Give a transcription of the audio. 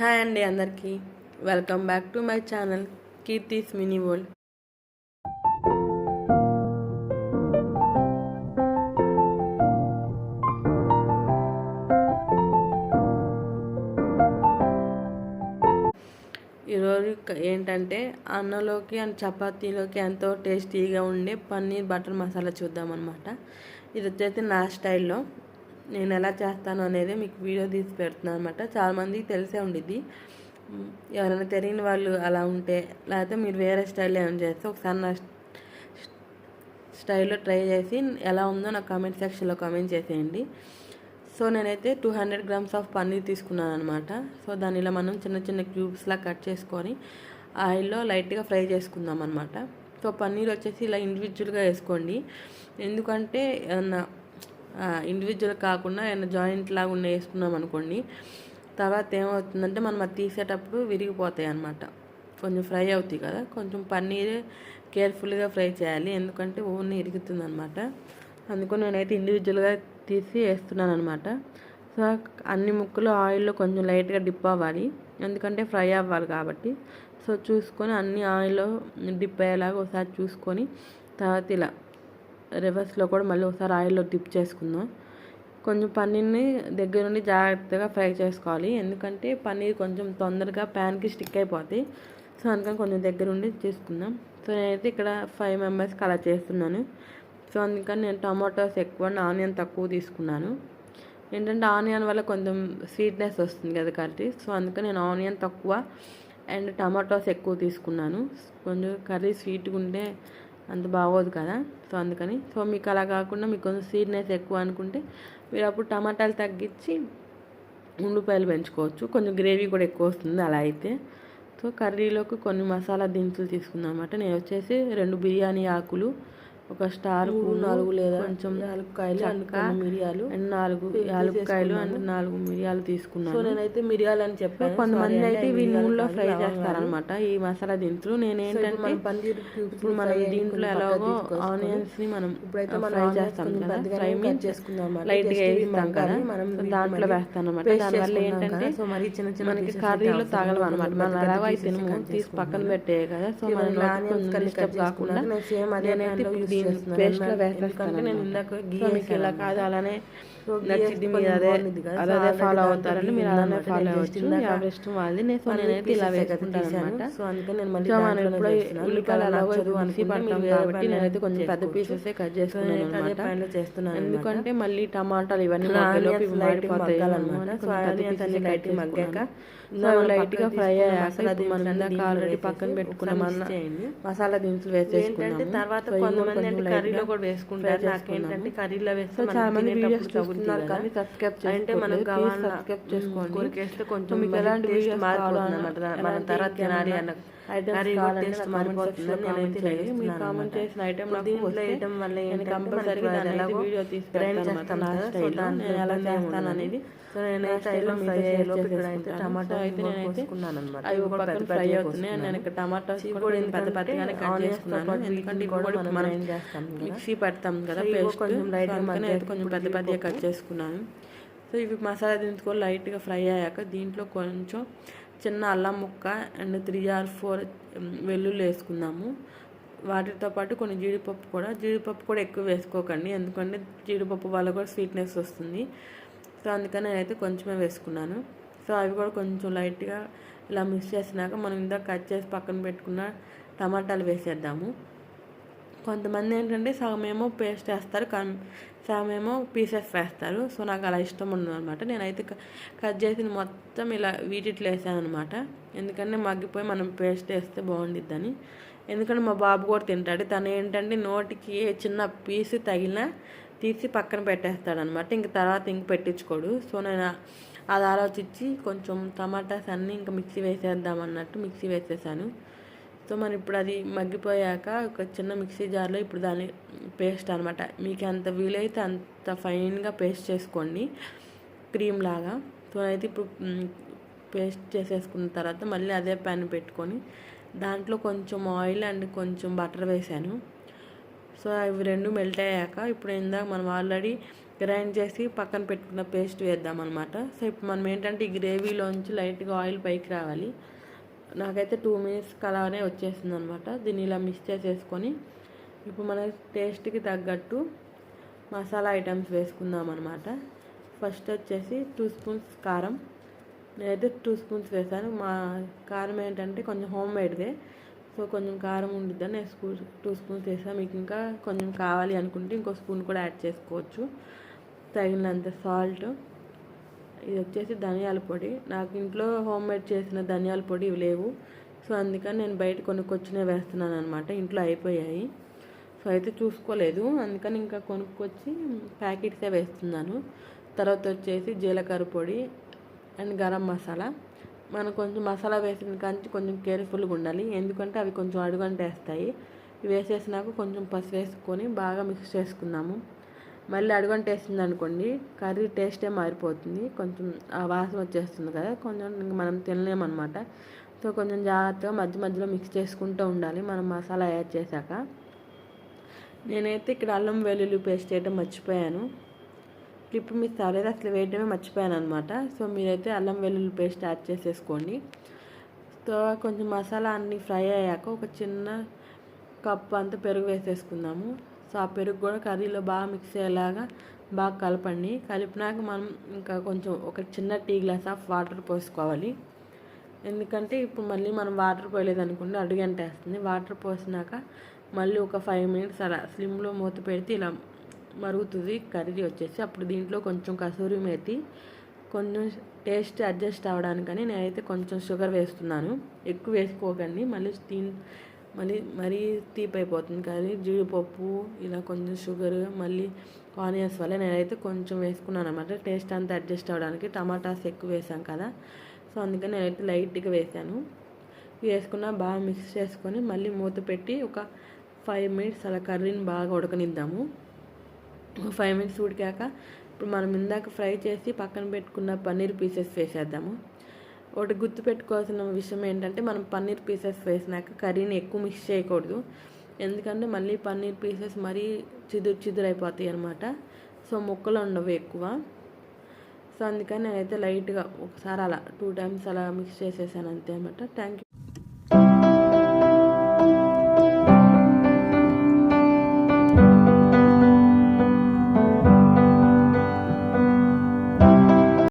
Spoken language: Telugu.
హాయ్ అండి అందరికీ. Welcome back to my channel Keerthi's mini world. ఈరోజు ఏంటంటే అన్నంలోకి అండ్ చపాతీలోకి ఎంతో టేస్టీగా ఉండే పన్నీర్ బటర్ మసాలా చూద్దాం అనమాట ఇది వచ్చేసి నా స్టైల్లో. నేను ఎలా చేస్తాను అనేది మీకు వీడియో తీసి పెడుతున్నాను అనమాట చాలామందికి తెలిసే ఉండిద్ది. ఎవరైనా తెలియని వాళ్ళు అలా ఉంటే లేకపోతే మీరు వేరే స్టైల్లో ఏమైనా చేస్తే ఒకసారి నా స్టైల్లో ట్రై చేసి ఎలా ఉందో నాకు కామెంట్ సెక్షన్లో కామెంట్ చేసేయండి. సో నేనైతే two hundred grams of paneer తీసుకున్నాను అనమాట సో దాన్ని ఇలా మనం చిన్న చిన్న క్యూబ్స్లా కట్ చేసుకొని ఆయిల్లో లైట్గా ఫ్రై చేసుకుందాం అనమాట సో పన్నీర్ వచ్చేసి ఇలా ఇండివిజువల్గా వేసుకోండి. ఎందుకంటే ఏమన్నా ఇండివిజువల్ కాకుండా ఏమైనా జాయింట్ లాగా ఉన్న వేసుకున్నాం అనుకోండి తర్వాత ఏమవుతుందంటే మనం అది తీసేటప్పుడు విరిగిపోతాయి అనమాట కొంచెం ఫ్రై అవుతాయి కదా కొంచెం పన్నీర్ కేర్ఫుల్గా ఫ్రై చేయాలి ఎందుకంటే ఓన్లీ ఇరుగుతుంది అనమాట అందుకని నేనైతే ఇండివిజువల్గా తీసి వేస్తున్నాను అనమాట సో అన్ని ముక్కలు ఆయిల్లో కొంచెం లైట్గా డిప్ అవ్వాలి ఎందుకంటే ఫ్రై అవ్వాలి కాబట్టి. సో చూసుకొని అన్ని ఆయిల్లో డిప్ అయ్యేలాగా ఒకసారి చూసుకొని తర్వాత ఇలా రివర్స్లో కూడా మళ్ళీ ఒకసారి ఆయిల్లో డిప్ చేసుకుందాం. కొంచెం పన్నీర్ని దగ్గర నుండి జాగ్రత్తగా ఫ్రై చేసుకోవాలి. ఎందుకంటే పన్నీర్ కొంచెం తొందరగా ప్యాన్కి స్టిక్ అయిపోతాయి సో అందుకని కొంచెం దగ్గర ఉండి చేసుకుందాం. సో నేనైతే ఇక్కడ ఫైవ్ మెంబర్స్కి అలా చేస్తున్నాను. సో అందుకని నేను టమాటోస్ ఎక్కువ ఆనియన్ తక్కువ తీసుకున్నాను. ఏంటంటే ఆనియన్ వల్ల కొంచెం స్వీట్నెస్ వస్తుంది కదా కర్రీ. సో అందుకని నేను ఆనియన్ తక్కువ అండ్ టమాటోస్ ఎక్కువ తీసుకున్నాను. కొంచెం కర్రీ స్వీట్గా ఉంటే అంత బాగోదు కదా. సో అందుకని. సో మీకు అలా కాకుండా మీకు కొంచెం స్వీట్నెస్ ఎక్కువ అనుకుంటే మీరు అప్పుడు టమాటాలు తగ్గించి ఉల్లిపాయలు పెంచుకోవచ్చు. కొంచెం గ్రేవీ కూడా ఎక్కువ వస్తుంది అలా అయితే. సో కర్రీలోకి కొన్ని మసాలా దినుసులు తీసుకుందాం అనమాట నేను వచ్చేసి రెండు బిర్యానీ ఆకులు ఒక స్టార్ నాలుగు లేదా కొంచెం కొన్ని మిరియాలు అండ్ నాలుగు యాలక్కాయలు అండ్ నాలుగు మిరియాలు తీసుకున్నాను. సో నేనైతే మిరియాలు అని చెప్పాను కొంతమంది అయితే ఇవి నూనెలో ఫ్రై చేస్తారనమాట ఈ మసాలా దినుసులు నేను ఏంటంటే ఇప్పుడు మనం దీంట్లో ఎలాగో ఆనియన్స్ని మనం ఇప్పుడైతే ఫ్రై చేస్తాం కదా. ఫ్రై మీన్ చేసుకుందాం లైట్గా వేస్తాం కదా. మనం దాంట్లో వేస్తాం అనమాట దానివల్ల ఏంటంటే సో మరి చిన్న చిన్న మనకి కర్రీలో తగలవు అనమాట మనం ఎలాగో అయితే తీసి పక్కన పెట్టే కదా. సో మనం కాకుండా నేనైతే వేసేస్తాను నేను ఇందాక గీ మీకు ఇలా కాదు అలానే నచ్చింది మీరు అదే అదే ఫాలో అవుతారని మీరు అలానే ఫాలో అవ్వచ్చు ఎవరి ఇష్టం వాళ్ళది నేను సో నేనైతే ఇలా వేసుకుంటాను అనమాట సో అందుకని నేను మళ్ళీ మనం ఉల్లిపాయలు అలాగో మిక్సీ పడతాం కాబట్టి నేనైతే కొంచెం పెద్ద పీసెస్ కట్ చేసుకున్నాను అనమాట చేస్తున్నాను ఎందుకంటే మళ్ళీ టమాటాలు ఇవన్నీ మగ్గలోకి మాడిపోతాయి. అనమాట సో ఆనియన్స్ అన్ని లైట్ మగ్గాక. సో లైట్గా ఫ్రై అయ్యాక ఇప్పుడు మనం ఆల్రెడీ పక్కన పెట్టుకున్న మసాలా దినుసులు వేసేసుకున్నాము తర్వాత కొంతమంది కర్రీలో కూడా వేసుకుంటారు. నాకేంటంటే కర్రీలో వేస్తే చాలా మంది వీడియోస్ చూస్తున్నారు కానీ సబ్స్క్రైబ్ అంటే మనం సబ్స్క్రైబ్ చేసుకోండి. కొంచెం మీకు ఎలాంటి వీడియోస్ మారిపోతుంది మనం తర్వాత తినాలి అన్న నేనైతే చేసిన ఐటమ్ నాకు దీంట్లో వేయడం వల్ల కంపల్సరీగా దాని వీడియో తీసి గ్రైండ్ చేస్తాను ఎలా చేస్తాను అనేది సో ఫ్రై అయ్యేలోపు ఇక్కడైతే టమాటో అయితే నేనైతే అవి ఒక పక్కన ఫ్రై అవుతున్నాయి. నేను ఇక్కడ టమాటో కూడా పెద్ద పెద్దగానే కట్ చేసుకున్నాను. ఎందుకంటే కూడా మనం ఏం చేస్తాం మిక్సీ పెడతాం కదా పేస్ట్ కొంచెం లైట్ అయితే కొంచెం పెద్ద పెద్దగా కట్ చేసుకున్నాను సో ఇవి మసాలా దినుసుకొని లైట్గా ఫ్రై అయ్యాక దీంట్లో కొంచెం చిన్న అల్లం ముక్క అండ్ త్రీ ఆర్ ఫోర్ వెల్లుల్లి వేసుకుందాము. వాటితో పాటు కొన్ని జీడిపప్పు కూడా. జీడిపప్పు కూడా ఎక్కువ వేసుకోకండి. ఎందుకంటే జీడిపప్పు వల్ల కూడా స్వీట్నెస్ వస్తుంది. సో అందుకని నేనైతే కొంచెమే వేసుకున్నాను. సో అవి కూడా కొంచెం లైట్గా ఇలా మిక్స్ చేసినాక మనం ఇందాక కట్ చేసి పక్కన పెట్టుకున్న టమాటాలు వేసేద్దాము. కొంతమంది ఏంటంటే సగం ఏమో పేస్ట్ వేస్తారు కానీ సగం ఏమో పీసెస్ వేస్తారు. సో నాకు అలా ఇష్టం ఉండదు అనమాట నేనైతే క- కట్ చేసిన మొత్తం ఇలా వీటిట్లో వేసాను అనమాట ఎందుకంటే మగ్గిపోయి మనం పేస్ట్ వేస్తే బాగుండిద్దని. ఎందుకంటే మా బాబు కూడా తింటాడు. తను ఏంటంటే నోటికి చిన్న పీస్ తగిలినా తీసి పక్కన పెట్టేస్తాడు అనమాట ఇంక తర్వాత ఇంక పెట్టించుకోడు. సో నేను అది ఆలోచించి కొంచెం టమాటాస్ అన్నీ ఇంకా మిక్సీ వేసేద్దాం అన్నట్టు మిక్సీ వేసేసాను. సో మరి ఇప్పుడు అది మగ్గిపోయాక ఒక చిన్న మిక్సీ జార్లో ఇప్పుడు దాని పేస్ట్ అనమాట మీకు ఎంత వీలైతే అంత ఫైన్గా పేస్ట్ చేసుకోండి. క్రీమ్ లాగా. సో అయితే ఇప్పుడు పేస్ట్ చేసేసుకున్న తర్వాత మళ్ళీ అదే ప్యాన్ పెట్టుకొని దాంట్లో కొంచెం ఆయిల్ అండ్ కొంచెం బటర్ వేసాను. సో అవి రెండు మెల్ట్ అయ్యాక ఇప్పుడు ఇందాక మనం ఆల్రెడీ గ్రైండ్ చేసి పక్కన పెట్టుకున్న పేస్ట్ వేద్దాం అనమాట సో ఇప్పుడు మనం ఏంటంటే ఈ గ్రేవీలోంచి లైట్గా ఆయిల్ పైకి రావాలి. నాకైతే టూ మినిట్స్ అలానే వచ్చేసింది అనమాట దీన్ని ఇలా మిక్స్ చేసేసుకొని ఇప్పుడు మన టేస్ట్కి తగ్గట్టు మసాలా ఐటమ్స్ వేసుకుందాం అనమాట ఫస్ట్ వచ్చేసి టూ స్పూన్స్ కారం. నేనైతే టూ స్పూన్స్ వేసాను. మా కారం ఏంటంటే కొంచెం హోమ్ మేడ్దే. సో కొంచెం కారం ఉండిద్దని నేను స్పూ టూ స్పూన్స్ వేసాను మీకు ఇంకా కొంచెం కావాలి అనుకుంటే ఇంకో స్పూన్ కూడా యాడ్ చేసుకోవచ్చు. తగినంత సాల్ట్. ఇది వచ్చేసి ధనియాల పొడి. నాకు ఇంట్లో హోమ్ మేడ్ చేసిన ధనియాల పొడి ఇవి లేవు. సో అందుకని నేను బయట కొనుక్కొచ్చినే వేస్తున్నాను అనమాట ఇంట్లో అయిపోయాయి. సో అయితే చూసుకోలేదు. అందుకని ఇంకా కొనుక్కొచ్చి ప్యాకెట్సే వేస్తున్నాను. తర్వాత వచ్చేసి జీలకర్ర పొడి అండ్ గరం మసాలా. మనం కొంచెం మసాలా వేసిన కానీ కొంచెం కేర్ఫుల్గా ఉండాలి. ఎందుకంటే అవి కొంచెం అడుగంటేస్తాయి. వేసేసినాక కొంచెం పసుపు వేసుకొని బాగా మిక్స్ చేసుకున్నాము మళ్ళీ అడుగంటేస్తుంది అనుకోండి కర్రీ టేస్టే మారిపోతుంది. కొంచెం ఆ వాసన వచ్చేస్తుంది కదా కొంచెం మనం తినలేమన్నమాట. సో కొంచెం జాగ్రత్తగా మధ్య మధ్యలో మిక్స్ చేసుకుంటూ ఉండాలి. మనం మసాలా యాడ్ చేశాక. నేనైతే ఇక్కడ అల్లం వెల్లుల్లి పేస్ట్ వేయడం మర్చిపోయాను. క్లిప్ మిస్ అవ్వలేదు అసలు వేయడమే మర్చిపోయాను అనమాట సో మీరైతే అల్లం వెల్లుల్లి పేస్ట్ యాడ్ చేసేసుకోండి. సో కొంచెం మసాలా అన్నీ ఫ్రై అయ్యాక ఒక చిన్న కప్ అంతా పెరుగు వేసేసుకుందాము. సో ఆ పెరుగు కూడా కర్రీలో బాగా మిక్స్ అయ్యేలాగా బాగా కలపండి. కలిపినాక మనం ఇంకా కొంచెం ఒక చిన్న టీ గ్లాస్ ఆఫ్ వాటర్ పోసుకోవాలి. ఎందుకంటే ఇప్పుడు మళ్ళీ మనం వాటర్ పోయలేదు అనుకుంటే వేస్తుంది. వాటర్ పోసినాక మళ్ళీ ఒక ఫైవ్ మినిట్స్ అలా స్లిమ్లో మూత పెడితే ఇలా మరుగుతుంది. కర్రీ వచ్చేసి అప్పుడు దీంట్లో కొంచెం కసూరి మేతి కొంచెం టేస్ట్ అడ్జస్ట్ అవ్వడానికని నేనైతే కొంచెం షుగర్ వేస్తున్నాను. ఎక్కువ వేసుకోకండి. మళ్ళీ దీని మళ్ళీ మరీ తీపి అయిపోతుంది కానీ జీడిపప్పు ఇలా కొంచెం షుగర్ మళ్ళీ ఆనియన్స్ వల్ల నేనైతే కొంచెం వేసుకున్నాను అనమాట టేస్ట్ అంతా అడ్జస్ట్ అవ్వడానికి టమాటాస్ ఎక్కువ వేసాం కదా. సో అందుకని నేనైతే లైట్గా వేసాను. వేసుకున్న బాగా మిక్స్ చేసుకొని మళ్ళీ మూత పెట్టి ఒక ఫైవ్ మినిట్స్ అలా కర్రీని బాగా ఉడకనిద్దాము. ఫైవ్ మినిట్స్ ఉడికాక ఇప్పుడు మనం ఇందాక ఫ్రై చేసి పక్కన పెట్టుకున్న పన్నీర్ పీసెస్ వేసేద్దాము. ఒకటి గుర్తు పెట్టుకోవాల్సిన విషయం ఏంటంటే మనం పన్నీర్ పీసెస్ వేసినాక కర్రీని ఎక్కువ మిక్స్ చేయకూడదు. ఎందుకంటే మళ్ళీ పన్నీర్ పీసెస్ మరీ చిదురు చిదురు అయిపోతాయి అనమాట సో ముక్కలు ఉండవు ఎక్కువ. సో అందుకని నేనైతే లైట్గా ఒకసారి అలా టూ టైమ్స్ అలా మిక్స్ చేసేసాను అంతే అనమాట థ్యాంక్ యూ